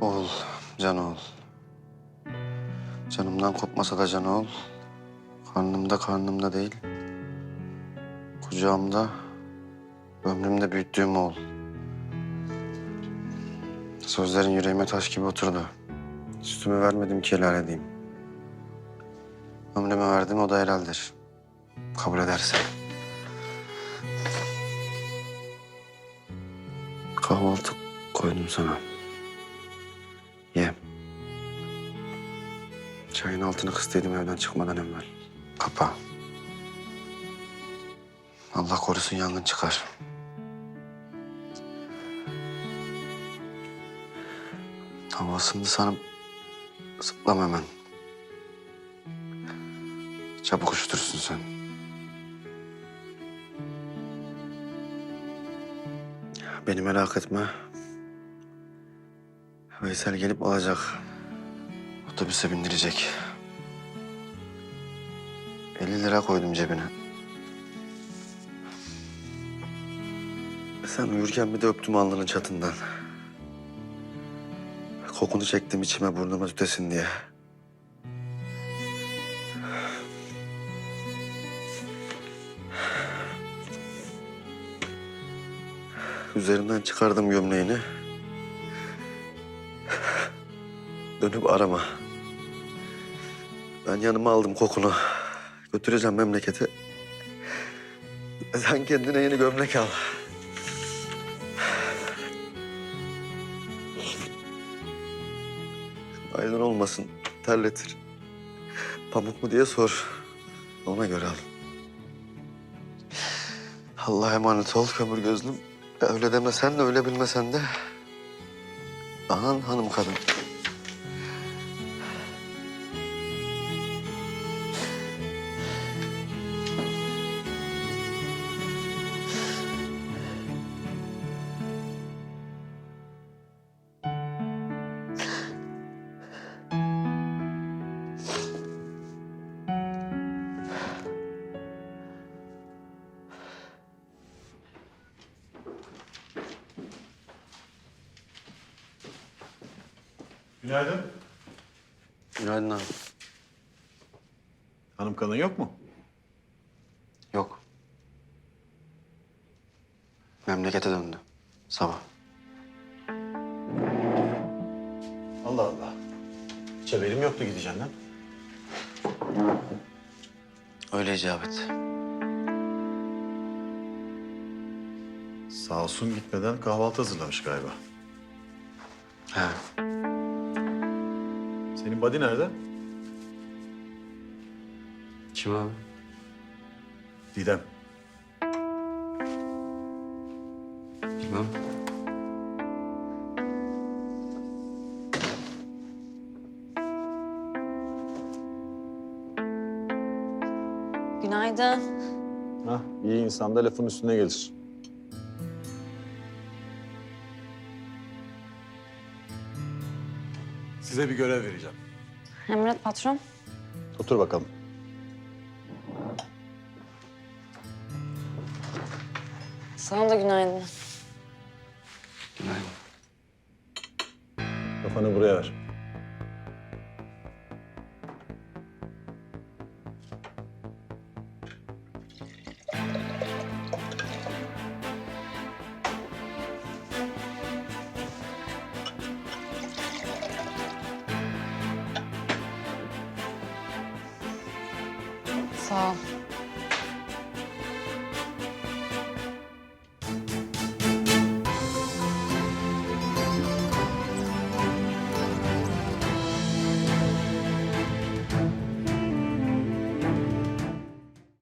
Oğul, can oğul. Canımdan kopmasa da can oğul. Karnımda karnımda değil. Kucağımda, ömrümde büyüttüğüm oğul. Sözlerin yüreğime taş gibi oturdu. Sütümü vermedim ki helal edeyim. Ömrümü verdim o da helaldir. Kabul edersen. Kahvaltı koydum sana. Ye. Çayın altını kıstıydım evden çıkmadan evvel. Kapa. Allah korusun yangın çıkar. Hava ısındı sanıp zıplama hemen. Çabuk üşütürsün sen. Beni merak etme. Veysel gelip alacak. Otobüse bindirecek. 50 lira koydum cebine. Sen uyurken bir de öptüm alnının çatından. Kokunu çektim içime burnuma tütesin diye. Üzerinden çıkardım gömleğini. Dönüp arama. Ben yanıma aldım kokunu. Götüreceğim memlekete. Sen kendine yeni gömlek al. Aylin olmasın, terletir. Pamuk mu diye sor. Ona göre al. Allah'a emanet ol kömür gözlüm. Öyle demesen de öyle bilmesen de. Anan hanım kadın. Günaydın. Günaydın abi. Hanım kadın yok mu? Yok. Memlekete döndü. Sabah. Allah Allah. Hiç haberim yoktu gideceğinden. Öyle icap et. Sağ olsun gitmeden kahvaltı hazırlamış galiba. He. Senin body nerede? Kim abi? Didem. Bilmem. Günaydın. Hah, iyi insan da lafın üstüne gelir. Size bir görev vereceğim. Emret patron. Otur bakalım. Sana da günaydın. Günaydın. Kafanı buraya ver. 好